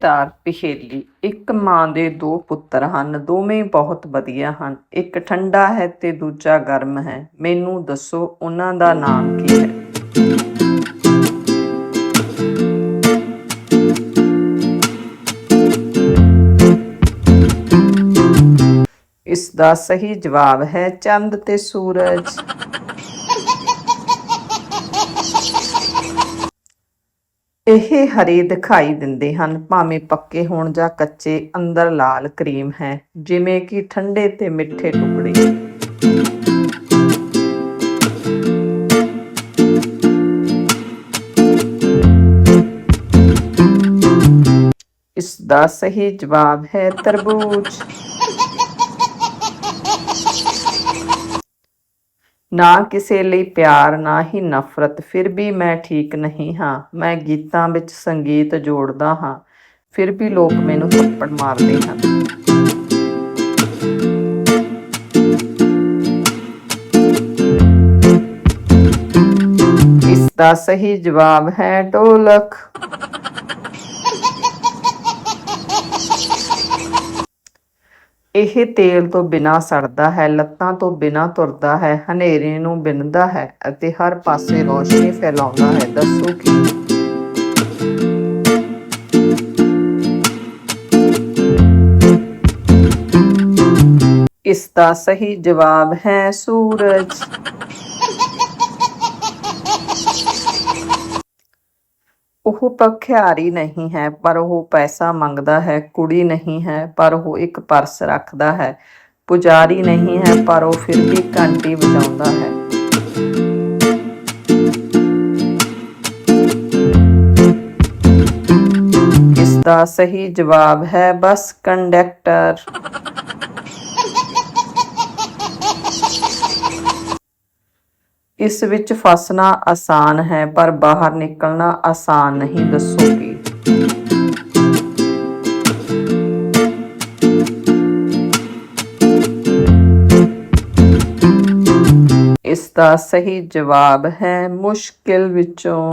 ਤਾਰ ਪਹੇਲੀ। ਇੱਕ ਮਾਂ ਦੇ ਦੋ ਪੁੱਤਰ ਹਨ। ਦੋਵੇਂ ਬਹੁਤ ਵਧੀਆ ਹਨ। ਇੱਕ ਠੰਡਾ ਹੈ ਤੇ ਦੂਜਾ ਗਰਮ ਹੈ। ਮੈਨੂੰ ਦੱਸੋ, ਉਹਨਾਂ ਦਾ ਨਾਮ ਕੀ ਹੈ? ਇਸ ਦਾ ਸਹੀ ਜਵਾਬ ਹੈ ਚੰਦ ਤੇ ਸੂਰਜ। ਇਹ ਹਰੇ ਦਿਖਾਈ ਦਿੰਦੇ ਹਨ, ਭਾਵੇਂ ਪੱਕੇ ਹੋਣ ਜਾਂ ਕੱਚੇ, ਅੰਦਰ ਲਾਲ ਕਰੀਮ ਹੈ, ਜਿਵੇਂ ਕਿ ਠੰਡੇ ਤੇ ਮਿੱਠੇ ਟੁਕੜੇ। ਇਸ ਦਾ ਸਹੀ ਜਵਾਬ ਹੈ ਤਰਬੂਜ। ਨਾ ਕਿਸੇ ਲਈ ਪਿਆਰ, ਨਾ ਹੀ ਨਫ਼ਰਤ, ਫਿਰ ਵੀ ਮੈਂ ਠੀਕ ਨਹੀਂ ਹਾਂ। ਮੈਂ ਗੀਤਾਂ ਵਿੱਚ ਸੰਗੀਤ ਜੋੜਦਾ ਹਾਂ, ਫਿਰ ਵੀ ਲੋਕ ਮੈਨੂੰ ਥੱਪੜ ਮਾਰਦੇ ਹਨ। ਇਸ ਦਾ ਸਹੀ ਜਵਾਬ ਹੈ ਢੋਲਕ। ਇਹ ਤੇਲ ਤੋਂ ਬਿਨਾ ਸੜਦਾ ਹੈ, ਲੱਤਾਂ ਤੋਂ ਬਿਨਾ ਤੁਰਦਾ ਹੈ, ਹਨੇਰੇ ਨੂੰ ਬਿੰਨਦਾ ਹੈ ਅਤੇ ਹਰ ਪਾਸੇ ਰੋਸ਼ਨੀ ਫੈਲਾਉਂਦਾ ਹੈ। ਦੱਸੋ ਕੀ? ਇਸ ਦਾ ਸਹੀ ਜਵਾਬ ਹੈ ਸੂਰਜ। ਉਹ ਭਖਿਆਰੀ ਨਹੀਂ ਹੈ, ਪਰ ਉਹ ਪੈਸਾ ਮੰਗਦਾ ਹੈ, ਕੁੜੀ ਨਹੀਂ ਹੈ, ਪਰ ਉਹ ਇੱਕ ਪਰਸ ਰੱਖਦਾ ਹੈ। ਪੁਜਾਰੀ ਨਹੀਂ ਹੈ, ਪਰ ਉਹ ਫਿਰ ਵੀ ਘੰਟੀ ਵਜਾਉਂਦਾ ਹੈ। ਇਸ ਦਾ ਸਹੀ ਜਵਾਬ ਹੈ ਬੱਸ ਕੰਡਕਟਰ। ਇਸ ਵਿੱਚ ਫਸਣਾ ਆਸਾਨ ਹੈ, ਪਰ ਬਾਹਰ ਨਿਕਲਣਾ ਆਸਾਨ ਨਹੀਂ ਦੱਸੋ ਕੀ ਇਸ ਦਾ ਸਹੀ ਜਵਾਬ ਹੈ ਮੁਸ਼ਕਿਲ ਵਿੱਚੋਂ।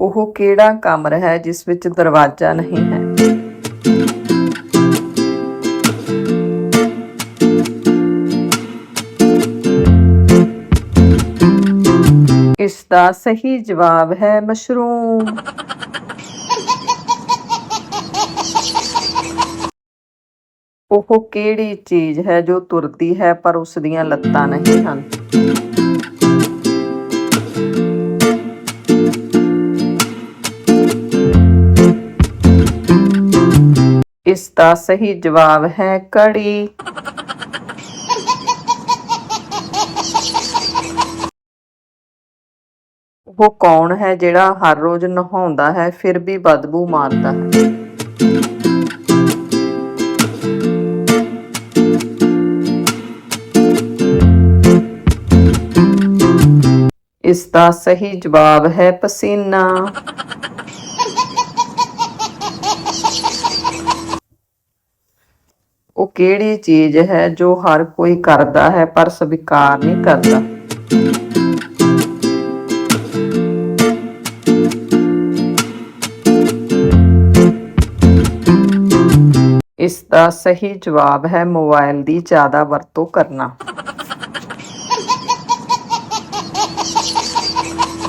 ਉਹ ਕਿਹੜਾ ਕਮਰ ਹੈ ਜਿਸ ਵਿੱਚ ਦਰਵਾਜ਼ਾ ਨਹੀਂ ਹੈ? ਦਾ ਸਹੀ ਜਵਾਬ ਹੈ ਮਸ਼ਰੂਮ। ਉਹ ਕਿਹੜੀ ਚੀਜ਼ ਹੈ ਜੋ ਤੁਰਦੀ ਹੈ ਪਰ ਉਸ ਦੀਆਂ ਲੱਤਾਂ ਨਹੀਂ ਹਨ? ਇਸ ਦਾ ਸਹੀ ਜਵਾਬ ਹੈ ਕੜੀ। ਉਹ ਕੌਣ ਹੈ ਜਿਹੜਾ ਹਰ ਰੋਜ਼ ਨਹਾਉਂਦਾ ਹੈ, ਫਿਰ ਵੀ ਬਦਬੂ ਮਾਰਦਾ ਹੈ? ਇਸ ਦਾ ਸਹੀ ਜਵਾਬ ਹੈ ਪਸੀਨਾ। ਉਹ ਕਿਹੜੀ ਚੀਜ਼ ਹੈ ਜੋ ਹਰ ਕੋਈ ਕਰਦਾ ਹੈ, ਪਰ ਸਵੀਕਾਰ ਨਹੀਂ ਕਰਦਾ? ਇਸ ਦਾ ਸਹੀ ਜਵਾਬ ਹੈ ਮੋਬਾਈਲ ਦੀ ਜ਼ਿਆਦਾ ਵਰਤੋਂ ਕਰਨਾ।